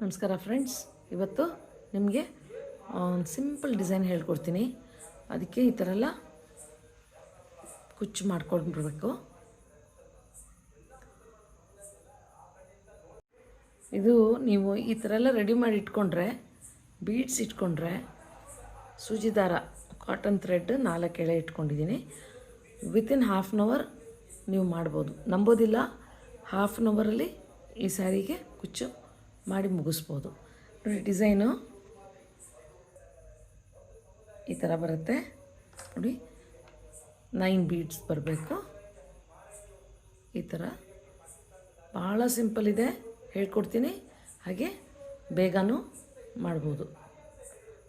ನಮಸ್ಕಾರ ಫ್ರೆಂಡ್ಸ್. ಇವತ್ತು ನಿಮಗೆ ಒಂದು ಸಿಂಪಲ್ ಡಿಸೈನ್ ಹೇಳ್ಕೊಡ್ತೀನಿ. ಅದಕ್ಕೆ ಈ ಥರ ಎಲ್ಲ ಕುಚ್ಚು ಮಾಡ್ಕೊಂಡ್ಬಿಡ್ಬೇಕು. ಇದು ನೀವು ಈ ಥರ ಎಲ್ಲ ರೆಡಿ ಮಾಡಿ ಇಟ್ಕೊಂಡ್ರೆ, ಬೀಡ್ಸ್ ಇಟ್ಕೊಂಡ್ರೆ ಸೂಜಿ ದಾರ ಕಾಟನ್ ಥ್ರೆಡ್ ನಾಲ್ಕು ಎಳೆ ಇಟ್ಕೊಂಡಿದ್ದೀನಿ. ವಿತಿನ್ ಹಾಫ್ ಆನ್ ಅವರ್ ನೀವು ಮಾಡ್ಬೋದು. ನಂಬೋದಿಲ್ಲ, ಹಾಫ್ ಆನ್ ಅವರಲ್ಲಿ ಈ ಸ್ಯಾರಿಗೆ ಕುಚ್ಚು ಮಾಡಿ ಮುಗಿಸ್ಬೋದು. ನೋಡಿ, ಡಿಸೈನು. ಈ ಥರ ಬರುತ್ತೆ. ನೋಡಿ, ನೈನ್ ಬೀಡ್ಸ್ ಬರಬೇಕು. ಈ ಥರ. ಭಾಳ ಸಿಂಪಲ್ ಇದೆ. ಹೇಳ್ಕೊಡ್ತೀನಿ. ಹಾಗೆ ಬೇಗನೂ ಮಾಡ್ಬೋದು.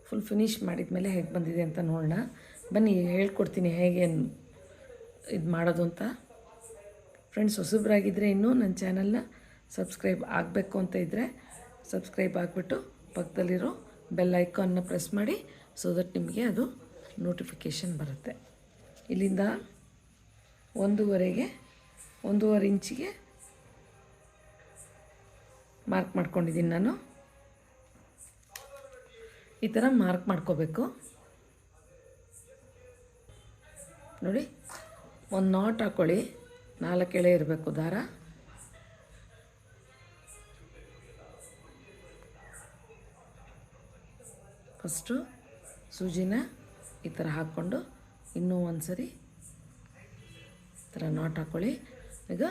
ಫುಲ್ ಫಿನಿಶ್ ಮಾಡಿದ ಮೇಲೆ ಹೇಗೆ ಬಂದಿದೆ ಅಂತ ನೋಡೋಣ. ಬನ್ನಿ, ಹೇಳ್ಕೊಡ್ತೀನಿ ಹೇಗೆ ಇದು ಮಾಡೋದು ಅಂತ. ಫ್ರೆಂಡ್ಸ್ ಹೊಸಬ್ರಾಗಿದ್ದರೆ ಇನ್ನೂ ನನ್ನ ಚಾನಲ್ನ ಸಬ್ಸ್ಕ್ರೈಬ್ ಆಗಬೇಕು ಅಂತ ಇದ್ದರೆ ಸಬ್ಸ್ಕ್ರೈಬ್ ಆಗಿಬಿಟ್ಟು ಪಕ್ಕದಲ್ಲಿರೋ ಬೆಲ್ ಐಕಾನ್ನ ಪ್ರೆಸ್ ಮಾಡಿ ಸೊ ದಟ್ ನಿಮಗೆ ಅದು ನೋಟಿಫಿಕೇಷನ್ ಬರುತ್ತೆ. ಇಲ್ಲಿಂದ ಒಂದೂವರೆಗೆ, ಒಂದೂವರೆ ಇಂಚಿಗೆ ಮಾರ್ಕ್ ಮಾಡ್ಕೊಂಡಿದ್ದೀನಿ ನಾನು. ಈ ಥರ ಮಾರ್ಕ್ ಮಾಡ್ಕೋಬೇಕು. ನೋಡಿ, ಒಂದು ನಾಟ್ ಹಾಕ್ಕೊಳ್ಳಿ ನಾಲ್ಕು ಎಳೆ ಇರಬೇಕು ದಾರ. ಫಸ್ಟು ಸೂಜಿನ ಈ ಥರ ಹಾಕ್ಕೊಂಡು ಇನ್ನೂ ಒಂದು ಸರಿ ಈ ಥರ ನಾಟ್ ಹಾಕ್ಕೊಳ್ಳಿ ಈಗ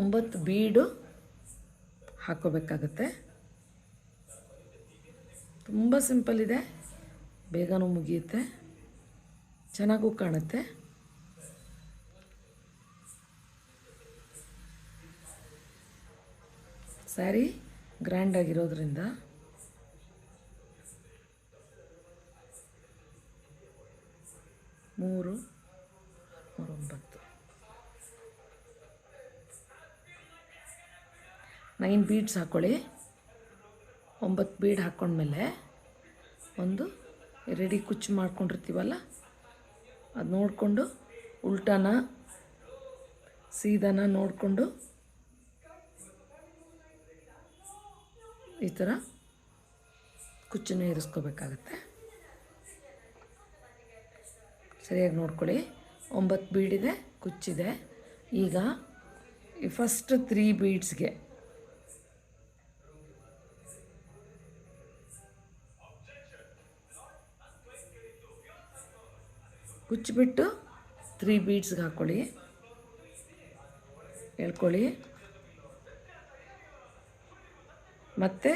ಒಂಬತ್ತು ಬೀಡು ಹಾಕ್ಕೋಬೇಕಾಗತ್ತೆ. ತುಂಬ ಸಿಂಪಲ್ ಇದೆ. ಬೇಗನೂ ಮುಗಿಯುತ್ತೆ. ಚೆನ್ನಾಗೂ ಕಾಣುತ್ತೆ. ಸ್ಯಾರಿ ಗ್ರ್ಯಾಂಡ್ ಮೂರು, ಮೂರೊಂಬತ್ತು. ನೈನ್ ಬೀಡ್ಸ್ ಹಾಕ್ಕೊಳ್ಳಿ ಒಂಬತ್ತು ಬೀಡ್ ಹಾಕ್ಕೊಂಡ್ಮೇಲೆ ಒಂದು ರೆಡಿ ಕುಚ್ಚು ಮಾಡ್ಕೊಂಡಿರ್ತೀವಲ್ಲ, ಅದು ನೋಡಿಕೊಂಡು ಉಲ್ಟಾನ, ಸೀದಾನ ನೋಡಿಕೊಂಡು ಈ ಥರ ಕುಚ್ಚನ್ನು ಇರಿಸ್ಕೋಬೇಕಾಗತ್ತೆ. ಸರಿಯಾಗಿ ನೋಡ್ಕೊಳ್ಳಿ. ಒಂಬತ್ತು ಬೀಡಿದೆ, ಕುಚ್ಚಿದೆ. ಈಗ ಈ ಫಸ್ಟ್ ತ್ರೀ ಬೀಡ್ಸ್ಗೆ. ಕುಚ್ಚಿಬಿಟ್ಟು ತ್ರೀ ಬೀಡ್ಸ್ಗೆ ಹಾಕ್ಕೊಳ್ಳಿ ಹೇಳ್ಕೊಳ್ಳಿ. ಮತ್ತು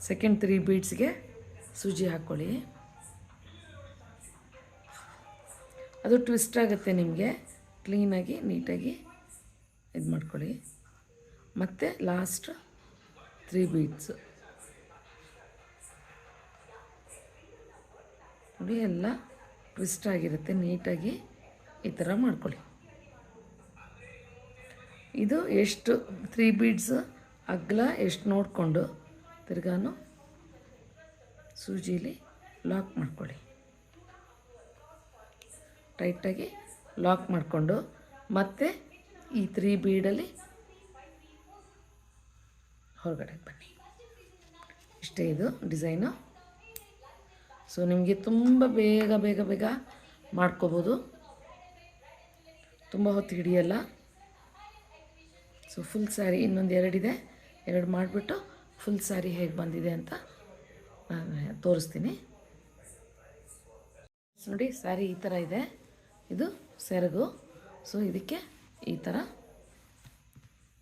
ಸೆಕೆಂಡ್ ತ್ರೀ ಬೀಡ್ಸ್ಗೆ ಸೂಜಿ ಹಾಕ್ಕೊಳ್ಳಿ ಅದು ಟ್ವಿಸ್ಟ್ ಆಗುತ್ತೆ ನಿಮಗೆ. ಕ್ಲೀನಾಗಿ ನೀಟಾಗಿ ಇದು ಮಾಡ್ಕೊಳ್ಳಿ. ಮತ್ತು ಲಾಸ್ಟ್ ತ್ರೀ ಬೀಟ್ಸು ನೋಡಿ, ಎಲ್ಲ ಟ್ವಿಸ್ಟ್ ಆಗಿರುತ್ತೆ ನೀಟಾಗಿ ಈ ಥರ ಮಾಡ್ಕೊಳ್ಳಿ. ಇದು ಎಷ್ಟು ತ್ರೀ ಬೀಡ್ಸ್ ಅಗ್ಲ ಎಷ್ಟು ನೋಡಿಕೊಂಡು ತಿರ್ಗಾನು ಸೂಜಿಲಿ ಲಾಕ್ ಮಾಡ್ಕೊಳ್ಳಿ. ಟೈಟಾಗಿ ಲಾಕ್ ಮಾಡಿಕೊಂಡು ಮತ್ತೆ ಈ ತ್ರೀ ಬೀಡಲ್ಲಿ ಹೊರಗಡೆ ಬನ್ನಿ. ಇಷ್ಟೇ ಇದು ಡಿಸೈನು ಸೊ ನಿಮಗೆ ತುಂಬ ಬೇಗ ಬೇಗ ಬೇಗ ಮಾಡ್ಕೋಬೋದು. ತುಂಬ ಹೊತ್ತು ಹಿಡಿಯಲ್ಲ. ಸೊ ಫುಲ್ ಸ್ಯಾರಿ ಇನ್ನೊಂದು ಎರಡಿದೆ ಎರಡು ಮಾಡಿಬಿಟ್ಟು ಫುಲ್ ಸ್ಯಾರಿ ಹೇಗೆ ಬಂದಿದೆ ಅಂತ ನಾನು, ತೋರಿಸ್ತೀನಿ. ನೋಡಿ ಸ್ಯಾರಿ ಈ ಥರ ಇದೆ. ಇದು ಸೆರಗು. ಸೊ ಇದಕ್ಕೆ ಈ ಥರ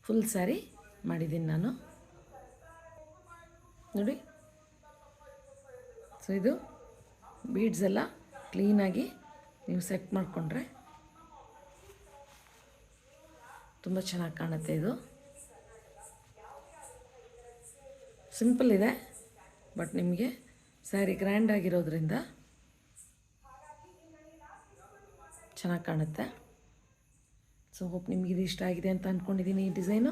ಫುಲ್ ಸ್ಯಾರಿ ಮಾಡಿದ್ದೀನಿ ನಾನು. ನೋಡಿ. ಸೊ ಇದು ಬೀಡ್ಸ್ ಎಲ್ಲ ಕ್ಲೀನಾಗಿ ನೀವು ಸೆಟ್ ಮಾಡಿಕೊಂಡ್ರೆ ತುಂಬ ಚೆನ್ನಾಗಿ ಕಾಣುತ್ತೆ ಇದು. ಸಿಂಪಲ್ ಇದೆ ಬಟ್ ನಿಮಗೆ ಸ್ಯಾರಿ ಗ್ರ್ಯಾಂಡ್ ಆಗಿರೋದ್ರಿಂದ ಚೆನ್ನಾಗಿ ಕಾಣುತ್ತೆ. ಸೊ ಹೋಪ್ ನಿಮಗೆ ಇದು ಇಷ್ಟ ಆಗಿದೆ ಅಂತ ಅಂದ್ಕೊಂಡಿದ್ದೀನಿ ಈ ಡಿಸೈನು.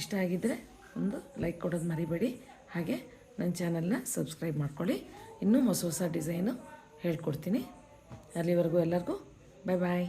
ಇಷ್ಟ ಆಗಿದ್ದರೆ ಒಂದು ಲೈಕ್ ಕೊಡೋದು ಮರಿಬೇಡಿ. ಹಾಗೆ ನನ್ನ ಚಾನಲ್ನ ಸಬ್ಸ್ಕ್ರೈಬ್ ಮಾಡ್ಕೊಳ್ಳಿ. ಇನ್ನೂ ಹೊಸ ಹೊಸ ಡಿಸೈನು ಹೇಳ್ಕೊಡ್ತೀನಿ. ಅಲ್ಲಿವರೆಗೂ ಎಲ್ಲರಿಗೂ ಬಾಯ್ ಬಾಯ್